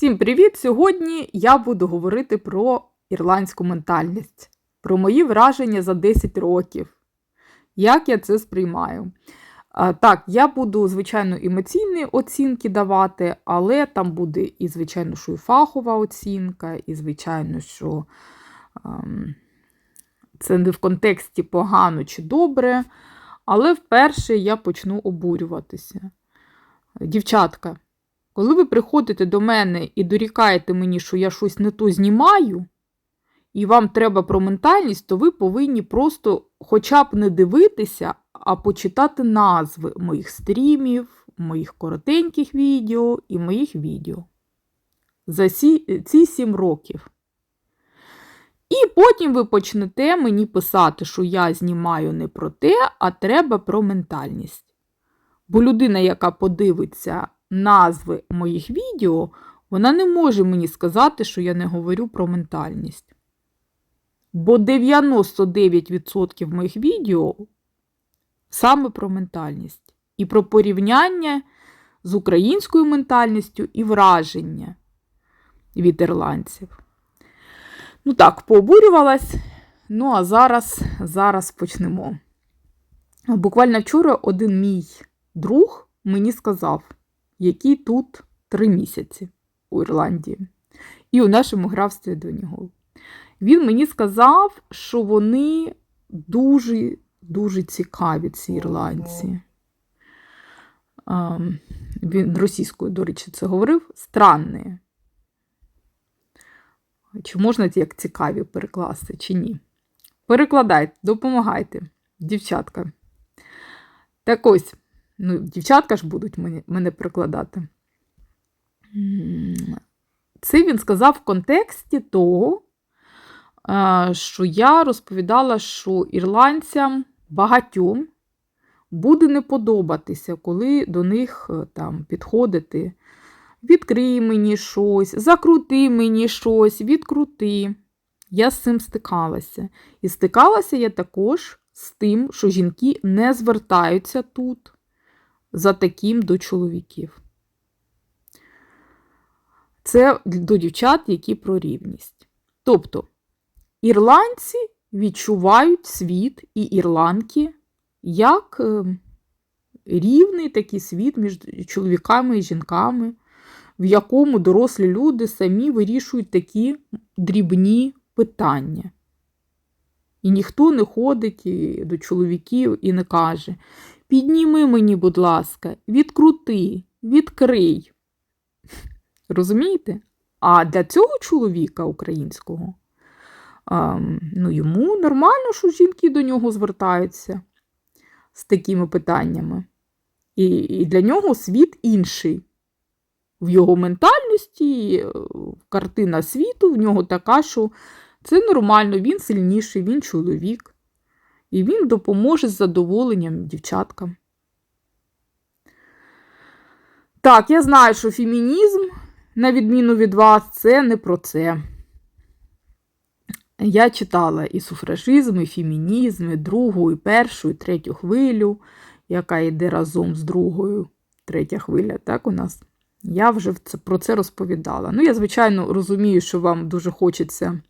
Всім привіт! Сьогодні я буду говорити про ірландську ментальність, про мої враження за 10 років. Як я це сприймаю? Так, я буду, звичайно, емоційні оцінки давати, але там буде і, звичайно, що і фахова оцінка, і, звичайно, що ем, це не в контексті погано чи добре. Але вперше я почну обурюватися. Дівчатка, коли ви приходите до мене і дорікаєте мені, що я щось не то знімаю, і вам треба про ментальність, то ви повинні просто хоча б не дивитися, а почитати назви моїх стрімів, моїх коротеньких відео і моїх відео за ці сім років. І потім ви почнете мені писати, що я знімаю не про те, а треба про ментальність. Бо людина, яка подивиться назви моїх відео, вона не може мені сказати, що я не говорю про ментальність. Бо 99% моїх відео саме про ментальність. І про порівняння з українською ментальністю і враження від ірландців. Ну так, пообурювалась. Ну, а зараз, зараз почнемо. Буквально вчора один мій друг мені сказав, який тут три місяці у Ірландії, і у нашому графстві до нього. Він мені сказав, що вони дуже дуже цікаві, ці ірландці. Він російською, до речі, це говорив. Странні. Чи можна як цікаві перекласти, чи ні? Перекладайте, допомагайте, дівчатка. Так ось, ну, дівчатка ж будуть мене, перекладати. Це він сказав в контексті того, що я розповідала, що ірландцям багатьом буде не подобатися, коли до них там підходити. Відкрий мені щось, закрути мені щось, відкрути. Я з цим стикалася. І стикалася я також з тим, що жінки не звертаються тут за таким до чоловіків. Це до дівчат, які про рівність. Тобто, ірландці відчувають світ і ірландки як рівний такий світ між чоловіками і жінками в якому дорослі люди самі вирішують такі дрібні питання. І ніхто не ходить до чоловіків і не каже: Підніми мені, будь ласка, відкрути, відкрий. Розумієте? А для цього чоловіка українського ну, йому нормально, що жінки до нього звертаються з такими питаннями. І, І для нього світ інший в його ментальності, картина світу в нього така, що це нормально, він сильніший, він чоловік. І він допоможе з задоволенням дівчаткам. Так, я знаю, що фемінізм, на відміну від вас, це не про це. Я читала і суфражизм, і фемінізм, і другу, і першу, і третю хвилю, яка йде разом з другою, третя хвиля, так, у нас. Я вже про це розповідала. Ну, я, звичайно, розумію, що вам дуже хочеться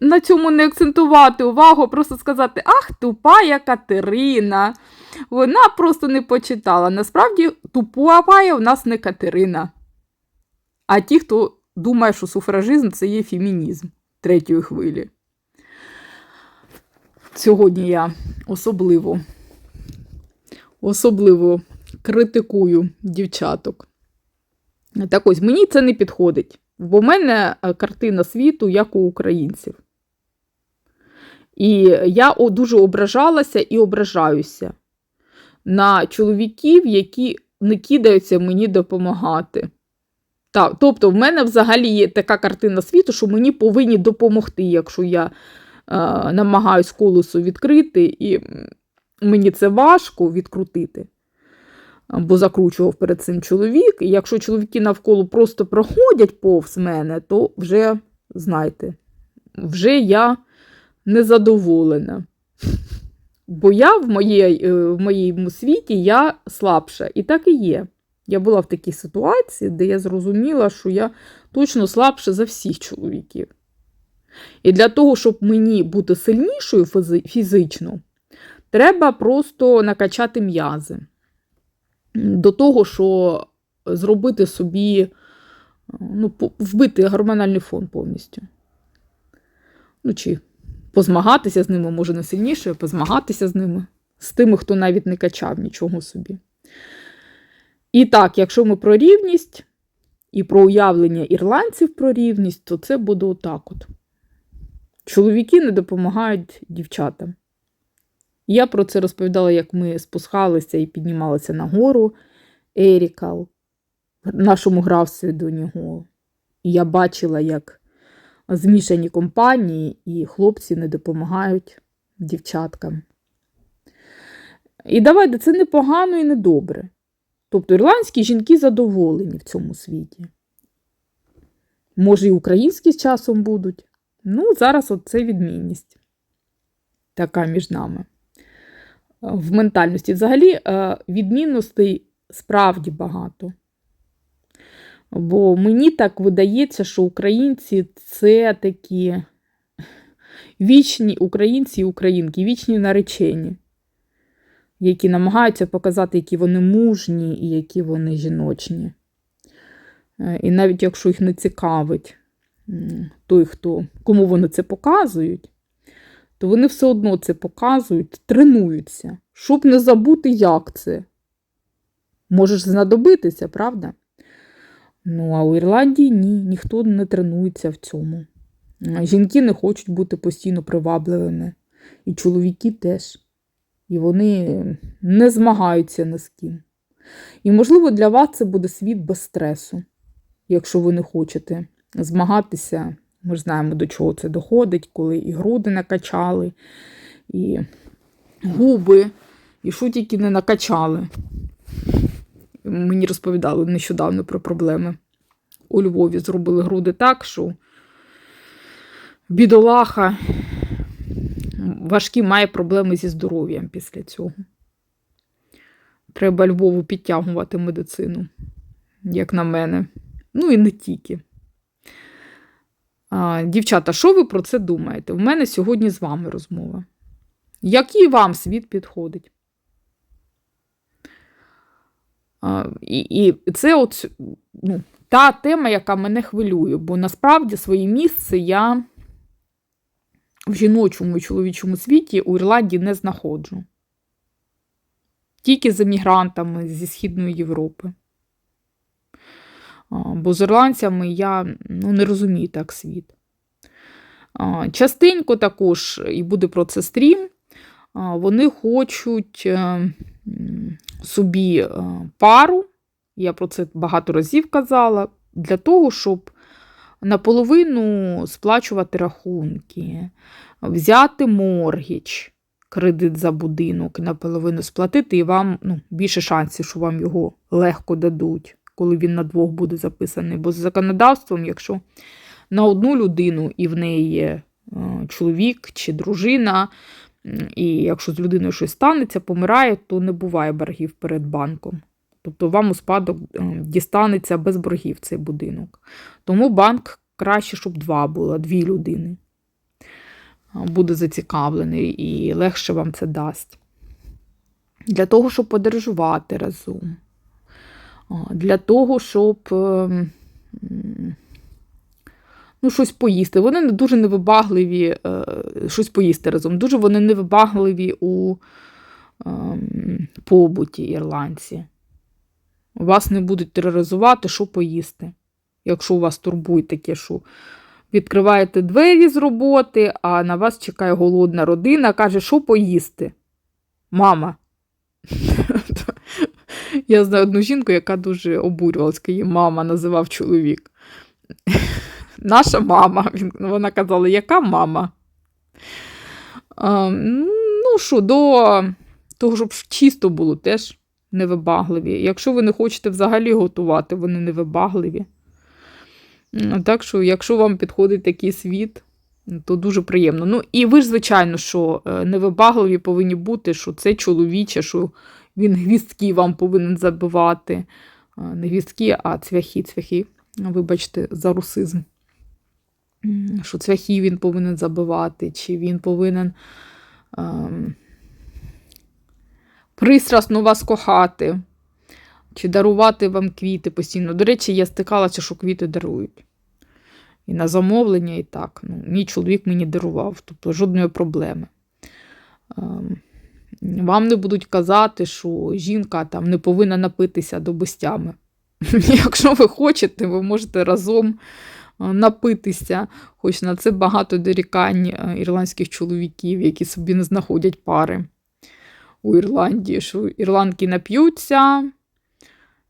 на цьому не акцентувати увагу, просто сказати, ах, тупа я Катерина. Вона просто не почитала. Насправді, тупа у нас не Катерина. А ті, хто думає, що суфражизм це є фемінізм третьої хвилі. Сьогодні я особливо, особливо критикую дівчаток. Так ось, мені це не підходить, бо в мене е, картина світу, як у українців. І я дуже ображалася і ображаюся на чоловіків, які не кидаються мені допомагати. Так, Тобто, в мене взагалі є така картина світу, що мені повинні допомогти, якщо я е, намагаюсь колесо відкрити, і мені це важко відкрутити бо закручував перед цим чоловік. І якщо чоловіки навколо просто проходять повз мене, то вже, знаєте, вже я незадоволена. Бо я в моє, в моєму світі я слабша. І так і є. Я була в такій ситуації, де я зрозуміла, що я точно слабша за всіх чоловіків. І для того, щоб мені бути сильнішою фізично, треба просто накачати м'язи. До того, що зробити собі, ну, вбити гормональний фон повністю. Ну, чи позмагатися з ними, може, не сильніше, позмагатися з ними, з тими, хто навіть не качав нічого собі. І так, якщо ми про рівність і про уявлення ірландців про рівність, то це буде отак от. Чоловіки не допомагають дівчатам. Я про це розповідала, як ми спускалися і піднімалися на гору Еріка нашому графстві до нього. І я бачила, як змішані компанії, і хлопці не допомагають дівчаткам. І давайте, це не погано і не добре. Тобто ірландські жінки задоволені в цьому світі. Може, і українські з часом будуть. Ну, зараз от це відмінність така між нами в ментальності. Взагалі, е, відмінностей справді багато. Бо мені так видається, що українці це такі вічні українці і українки, вічні наречені, які намагаються показати, які вони мужні і які вони жіночні. Е, І навіть якщо їх не цікавить той, хто, кому вони це показують, то вони все одно це показують, тренуються, щоб не забути, як це. Можеш знадобитися, правда? Ну, а у Ірландії ні, ніхто не тренується в цьому. Жінки не хочуть бути постійно привабливими. І чоловіки теж. І вони не змагаються ні з ким. І, можливо, для вас це буде світ без стресу, якщо ви не хочете змагатися. Ми ж знаємо, до чого це доходить, коли і груди накачали, і губи, і що тільки не накачали. Мені розповідали нещодавно про проблеми. У Львові зробили груди так, що бідолаха важкі має проблеми зі здоров'ям після цього. Треба Львову підтягувати медицину, як на мене. Ну і не тільки. А, дівчата, що ви про це думаєте? У мене сьогодні з вами розмова. Який вам світ підходить? А, і, і це от, ну, та тема, яка мене хвилює, бо насправді своє місце я в жіночому і чоловічому світі у Ірландії не знаходжу. Тільки з емігрантами зі Східної Європи. Бо з ірландцями я ну, не розумію так світ. Частенько також, і буде про це стрім, вони хочуть е, собі е, пару, я про це багато разів казала, для того, щоб наполовину сплачувати рахунки, взяти моргіч, кредит за будинок, наполовину сплатити, і вам ну, більше шансів, що вам його легко дадуть, коли він на двох буде записаний. Бо з законодавством, якщо на одну людину і в неї е, чоловік чи дружина, і якщо з людиною щось станеться, помирає, то не буває боргів перед банком. Тобто вам у спадок е, дістанеться без боргів цей будинок. Тому банк краще, щоб два було, дві людини. Буде зацікавлений і легше вам це дасть. Для того, щоб подорожувати разом. Для того, щоб ем, ну, щось поїсти. Вони дуже невибагливі, е, щось поїсти разом. Дуже вони невибагливі у ем, побуті ірландці. Вас не будуть тероризувати, що поїсти. Якщо у вас турбує таке, що відкриваєте двері з роботи, а на вас чекає голодна родина, каже, що поїсти? Мама. Я знаю одну жінку, яка дуже обурювалась, її мама називав чоловік. Наша мама. Вона казала, яка мама? А, ну що, до того, щоб чисто було, теж невибагливі. Якщо ви не хочете взагалі готувати, вони невибагливі. Так що, якщо вам підходить такий світ, то дуже приємно. Ну, і ви ж, звичайно, що е, невибагливі повинні бути, що це чоловіче, що він гвістки вам повинен забивати, не гвіздки, а цвяхи, цвяхи. Вибачте, за русизм. Що цвяхи він повинен забивати, чи він повинен ем, пристрасно вас кохати, чи дарувати вам квіти постійно. До речі, я стикалася, що квіти дарують. І на замовлення, і так. Ну, мій чоловік мені дарував, тобто жодної проблеми. Ем, Вам не будуть казати, що жінка там не повинна напитися до бестями. Якщо ви хочете, ви можете разом напитися, хоч на це багато дорікань е, ірландських чоловіків, які собі не знаходять пари у Ірландії, що ірландки нап'ються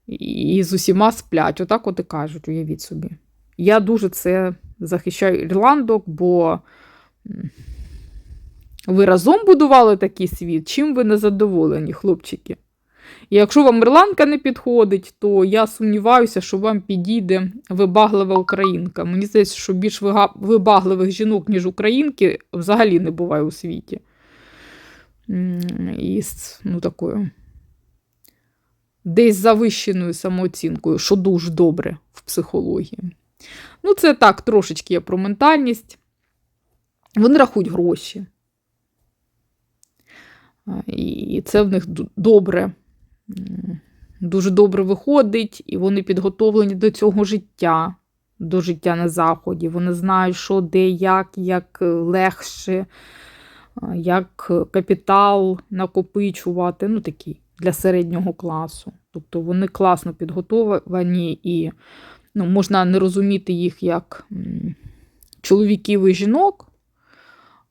і з усіма сплять. Отак от і кажуть, уявіть собі. Я дуже це захищаю ірландок, бо ви разом будували такий світ, чим ви не задоволені, хлопчики. І якщо вам ірландка не підходить, то я сумніваюся, що вам підійде вибаглива українка. Мені здається, що більш вибагливих жінок, ніж українки, взагалі не буває у світі. І ну, такою десь завищеною самооцінкою, що дуже добре в психології. Ну, це так, трошечки є про ментальність. Вони рахують гроші. І це в них добре. Дуже добре виходить, і вони підготовлені до цього життя, до життя на заході. Вони знають, що де, як, як легше, як капітал накопичувати. Ну, такі для середнього класу. Тобто вони класно підготовлені і ну, можна не розуміти їх як чоловіків і жінок,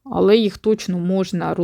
але їх точно можна розуміти.